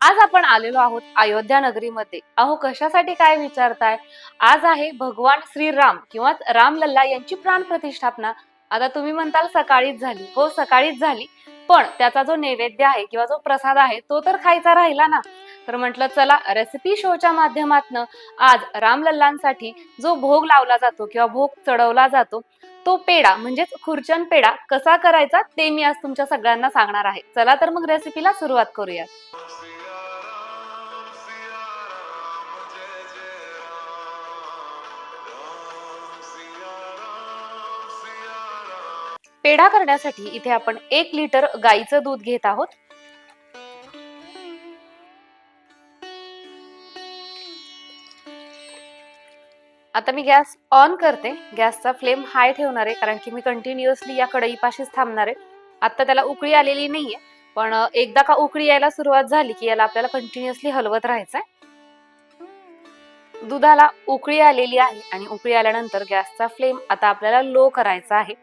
आज आपण आलेलो आहोत अयोध्या नगरीमध्ये. अहो कशासाठी काय विचारताय? आज आहे भगवान श्रीराम किंवा रामलल्ला यांची प्राण प्रतिष्ठापना. आता तुम्ही म्हणताल सकाळीच झाली. हो सकाळीच झाली. पण त्याचा जो नैवेद्य आहे किंवा जो प्रसाद आहे तो तर खायचा राहिला ना. तर म्हटलं चला रेसिपी शोच्या माध्यमातून आज रामलल्लांसाठी जो भोग लावला जातो किंवा भोग चढवला जातो तो पेढा म्हणजेच खुर्चन पेढा कसा करायचा ते मी आज तुमच्या सगळ्यांना सांगणार आहे. चला तर मग रेसिपीला सुरुवात करूया पेढा करण्यासाठी इथे आपण एक लिटर गाईचं दूध घेत आहोत. आता मी गॅस ऑन करते. गॅसचा फ्लेम हाय ठेवणार आहे कारण की मी कंटिन्युअसली या कढईपाशीच थांबणार आहे. आता त्याला उकळी आलेली नाहीये पण एकदा का उकळी यायला सुरुवात झाली की याला आपल्याला कंटिन्युअसली हलवत राहायचंय. दुधाला उकळी आलेली आहे आणि उकळी आल्यानंतर गॅसचा फ्लेम आता आपल्याला लो करायचा आहे.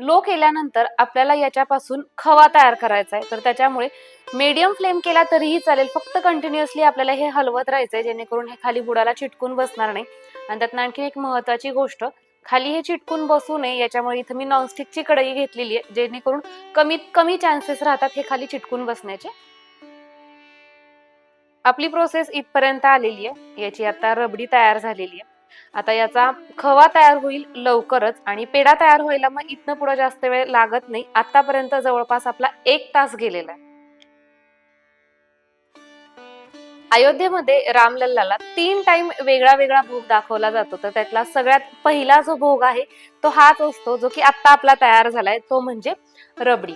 लो केल्यानंतर आपल्याला याच्यापासून खवा तयार करायचा आहे. तर त्याच्यामुळे मीडियम फ्लेम केला तरीही चालेल. फक्त कंटिन्युअसली आपल्याला हे हलवत राहायचं आहे जेणेकरून हे खाली बुडाला चिटकून बसणार नाही. आणि त्यातनं आणखी एक महत्वाची गोष्ट खाली हे चिटकून बसू नये याच्यामुळे इथं मी नॉनस्टिकची कढई घेतलेली आहे जेणेकरून कमीत कमी चान्सेस राहतात हे खाली चिटकून बसण्याचे. आपली प्रोसेस इथपर्यंत आलेली आहे. याची आता रबडी तयार झालेली आहे. आता याचा खवा तयार होईल लवकरच आणि पेढा तयार व्हायला मग इथनं पुढे जास्त वेळ लागत नाही. आतापर्यंत जवळपास आपला एक तास गेलेला आहे. अयोध्येमध्ये रामलल्लाला तीन टाइम वेगळा वेगळा भोग दाखवला जातो. तर त्यातला सगळ्यात पहिला जो भोग आहे तो हाच असतो जो की आता आपला तयार झालाय तो म्हणजे रबडी.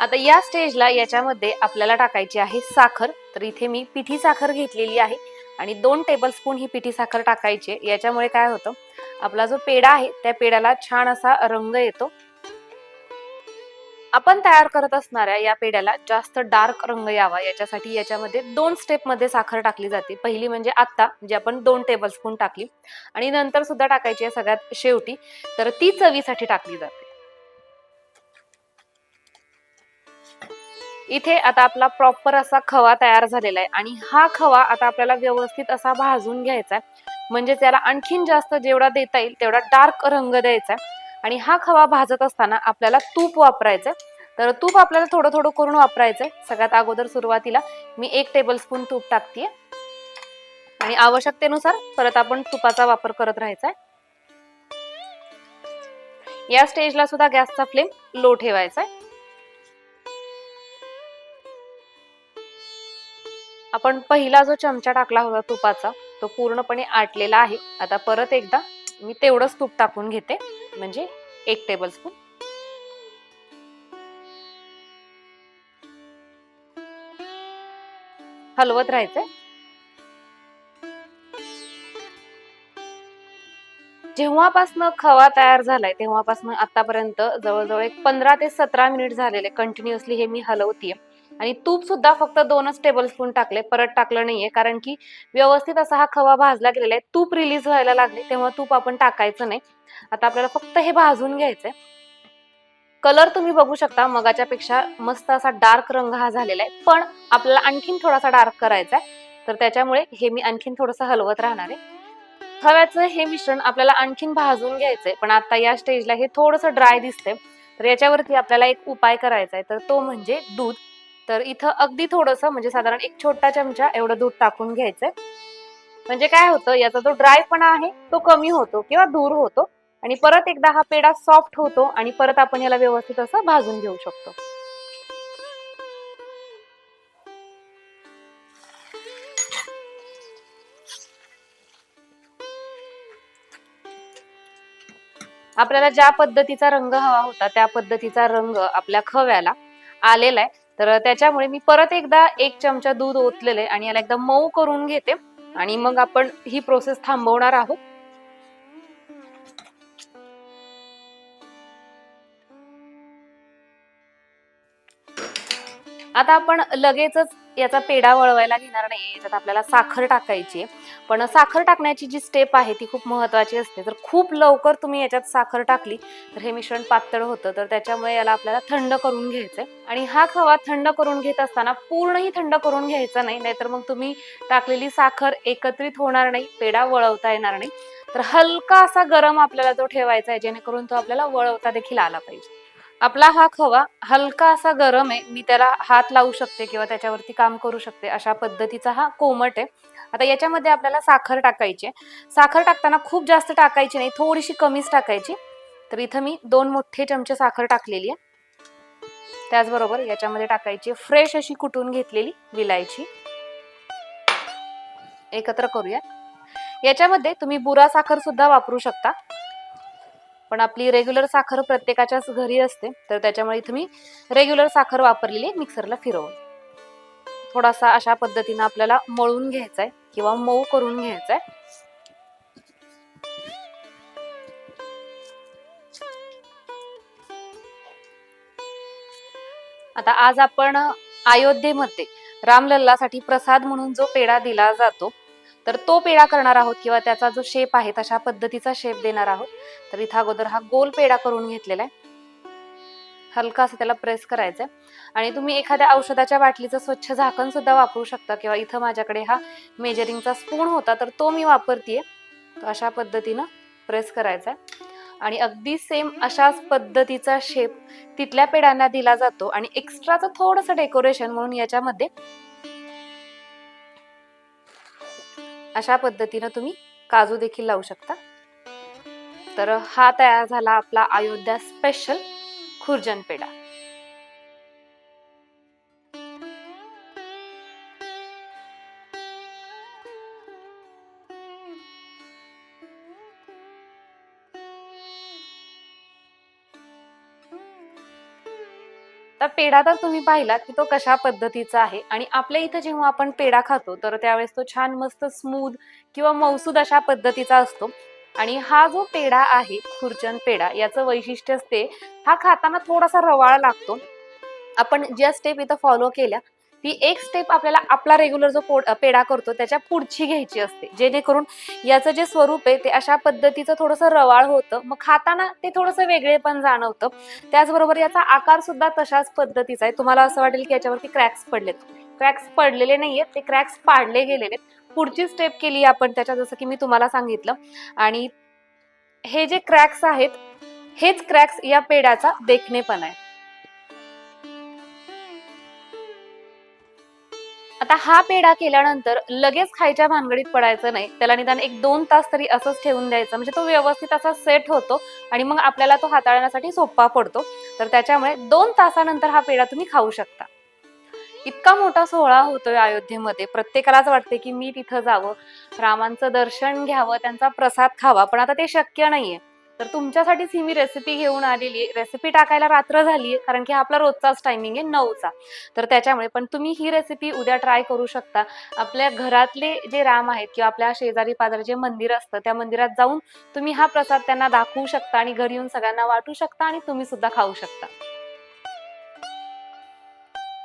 आता या स्टेजला याच्यामध्ये आपल्याला टाकायची आहे साखर. तर इथे मी पिठी साखर घेतलेली आहे. आणि दोन टेबलस्पून ही पिठी साखर टाकायची याच्यामुळे काय होतं आपला जो पेढा आहे त्या पेढ्याला छान असा रंग येतो. आपण तयार करत असणाऱ्या या पेढ्याला जास्त डार्क रंग यावा. याच्यासाठी याच्यामध्ये दोन स्टेपमध्ये साखर टाकली जाते. पहिली म्हणजे आत्ता जे आपण दोन टेबलस्पून टाकली. आणि नंतर सुद्धा टाकायची आहे सगळ्यात शेवटी. तर ती चवीसाठी टाकली जाते. इथे आता आपला प्रॉपर असा खवा तयार झालेला आहे. आणि हा खवा आता आपल्याला व्यवस्थित असा भाजून घ्यायचा आहे. म्हणजे त्याला आणखीन जास्त जेवढा देता येईल तेवढा डार्क रंग द्यायचा आहे. आणि हा खवा भाजत असताना आपल्याला तूप वापरायचं तर तूप आपल्याला थोडं थोडं करून वापरायचंय. सगळ्यात अगोदर सुरुवातीला मी एक टेबलस्पून तूप टाकते आणि आवश्यकतेनुसार परत आपण तुपाचा वापर करत राहायचा आहे या स्टेजला सुद्धा गॅसचा फ्लेम लो ठेवायचा आहे आपण पहिला जो चमचा टाकला होता तुपाचा तो पूर्णपणे आटलेला आहे. आता परत एकदा मी तेवढंच तूप टाकून घेते. म्हणजे एक टेबलस्पून हलवत राहायचंय. जेव्हापासनं खवा तयार झालाय तेव्हापासनं आतापर्यंत जवळजवळ एक पंधरा ते सतरा मिनिट झालेले कंटिन्युअसली हे मी हलवतीये. आणि तूप सुद्धा फक्त दोनच टेबल स्पून टाकले परत टाकलं नाहीये. कारण की व्यवस्थित असा हा खवा भाजला गेलेला आहे. तूप रिलीज व्हायला लागले तेव्हा तूप आपण टाकायचं नाही. आता आपल्याला फक्त हे भाजून घ्यायचंय. कलर तुम्ही बघू शकता मगाच्या पेक्षा मस्त असा डार्क रंग हा झालेला आहे. पण आपल्याला आणखीन थोडासा डार्क करायचा आहे. तर त्याच्यामुळे हे मी आणखीन थोडंसं हलवत राहणार आहे. खव्याचं हे मिश्रण आपल्याला आणखीन भाजून घ्यायचंय. पण आता या स्टेजला हे थोडंसं ड्राय दिसतंय. तर याच्यावरती आपल्याला एक उपाय करायचा आहे तर तो म्हणजे दूध. तर इथं अगदी थोडंसं म्हणजे साधारण एक छोटा चमचा एवढं दूध टाकून घ्यायचंय. म्हणजे काय होतं याचा जो ड्रायपणा आहे तो कमी होतो किंवा दूर होतो आणि परत एकदा हा पेढा सॉफ्ट होतो आणि परत आपण याला व्यवस्थित असं भाजून घेऊ शकतो. आपल्याला ज्या पद्धतीचा रंग हवा होता त्या पद्धतीचा रंग आपल्या खव्याला आलेला आहे. तर त्याच्यामुळे मी परत एकदा एक चमचा दूध ओतलेलं आहे आणि याला एकदा मऊ करून घेते. आणि मग आपण ही प्रोसेस थांबवणार आहोत. आता आपण लगेचच याचा पेढा वळवायला घेणार नाही. याच्यात आपल्याला साखर टाकायची पण साखर टाकण्याची जी स्टेप आहे ती खूप महत्वाची असते. जर खूप लवकर तुम्ही याच्यात साखर टाकली तर हे मिश्रण पातळ होतं. तर त्याच्यामुळे याला आपल्याला थंड करून घ्यायचंय. आणि हा खवा थंड करून घेत असताना पूर्णही थंड करून घ्यायचा नाही. नाहीतर मग तुम्ही टाकलेली साखर एकत्रित होणार नाही पेढा वळवता येणार नाही. तर हलका असा गरम आपल्याला तो ठेवायचा आहे जेणेकरून तो आपल्याला वळवता देखील आला पाहिजे. आपला हा खवा हलका असा गरम आहे मी त्याला हात लावू शकते किंवा त्याच्यावरती काम करू शकते अशा पद्धतीचा हा कोमट आहे. आता याच्यामध्ये आपल्याला साखर टाकायची आहे. साखर टाकताना खूप जास्त टाकायची नाही थोडीशी कमीच टाकायची. तर इथं मी दोन मोठे चमचे साखर टाकलेली आहे. त्याचबरोबर याच्यामध्ये टाकायची फ्रेश अशी कुटून घेतलेली विलायची. एकत्र करूया. याच्यामध्ये तुम्ही बुरा साखर सुद्धा वापरू शकता. पण आपली रेग्युलर साखर प्रत्येकाच्याच घरी असते तर त्याच्यामुळे इथं मी रेग्युलर साखर वापरलेली मिक्सरला फिरवून. थोडासा अशा पद्धतीनं आपल्याला मळून घ्यायचा आहे किंवा मऊ करून घ्यायचा आहे आता आज आपण अयोध्येमध्ये रामलल्लासाठी प्रसाद म्हणून जो पेढा दिला जातो तर तो पेढा करणार आहोत किंवा त्याचा जो शेप आहे तशा पद्धतीचा शेप देणार आहोत. तर इथं अगोदर हा गोल पेढा करून घेतलेला आहे. हलका असं त्याला प्रेस करायचंय. आणि तुम्ही एखाद्या औषधाच्या बाटलीचं स्वच्छ झाकण सुद्धा वापरू शकता किंवा इथं माझ्याकडे हा मेजरिंगचा स्पून होता तर तो मी वापरतीये. तो अशा पद्धतीनं प्रेस करायचा आहे आणि अगदी सेम अशाच पद्धतीचा शेप तिथल्या पेढ्यांना दिला जातो. आणि एक्स्ट्राचं थोडंसं डेकोरेशन म्हणून याच्यामध्ये अशा पद्धतीनं तुम्ही काजू देखील लावू शकता. तर हा तयार झाला आपला अयोध्या स्पेशल खुर्जन पेढा तर पेढा तर तुम्ही पाहिलात की तो कशा पद्धतीचा आहे. आणि आपल्या इथं जेव्हा आपण पेढा खातो तर त्यावेळेस तो छान मस्त स्मूद किंवा मौसूद अशा पद्धतीचा असतो. आणि हा जो पेढा आहे खुर्चन पेढा याचं वैशिष्ट्य असते हा खाताना थोडासा रवाळ लागतो. आपण ज्या स्टेप इथं फॉलो केल्या ती एक स्टेप आपल्याला आपला रेग्युलर जो पेढा करतो त्याच्या पुढची घ्यायची असते. जेणेकरून याचं जे स्वरूप आहे ते अशा पद्धतीचं थोडंसं रवाळ होतं. मग खाताना ते थोडंसं वेगळे पण जाणवतं. त्याचबरोबर याचा आकार सुद्धा तशाच पद्धतीचा आहे. तुम्हाला असं वाटेल की याच्यावरती क्रॅक्स पडलेत. क्रॅक्स पडलेले नाहीयेत. ते क्रॅक्स पाडले गेलेले आहेत. पुढची स्टेप केली आपण त्याच्या जसं की मी तुम्हाला सांगितलं. आणि हे जे क्रॅक्स आहेत हेच क्रॅक्स या पेड्याचा देखणेपण आहे. आता हा पेढा केल्यानंतर लगेच खायच्या भानगडीत पडायचं नाही. त्याला निदान एक दोन तास तरी असंच ठेवून द्यायचं. म्हणजे तो व्यवस्थित असा सेट होतो आणि मग आपल्याला तो हाताळण्यासाठी सोपा पडतो. तर त्याच्यामुळे दोन तासानंतर हा पेढा तुम्ही खाऊ शकता. इतका मोठा सोहळा होतोय अयोध्येमध्ये. प्रत्येकालाच वाटते की मी तिथं जावं. रामांचं दर्शन घ्यावं त्यांचा प्रसाद खावा. पण आता ते शक्य नाहीये. तर तुमच्यासाठीच ही मी रेसिपी घेऊन आलेली रेसिपी टाकायला रात्र झाली कारण की हा आपला रोजचाच टायमिंग आहे नऊचा. तर त्याच्यामुळे पण तुम्ही ही रेसिपी उद्या ट्राय करू शकता. आपल्या घरातले जे राम आहेत किंवा आपल्या शेजारी पाजारी जे मंदिर असतं त्या मंदिरात जाऊन तुम्ही हा प्रसाद त्यांना दाखवू शकता आणि घरी येऊन सगळ्यांना वाटू शकता आणि तुम्ही सुद्धा खाऊ शकता.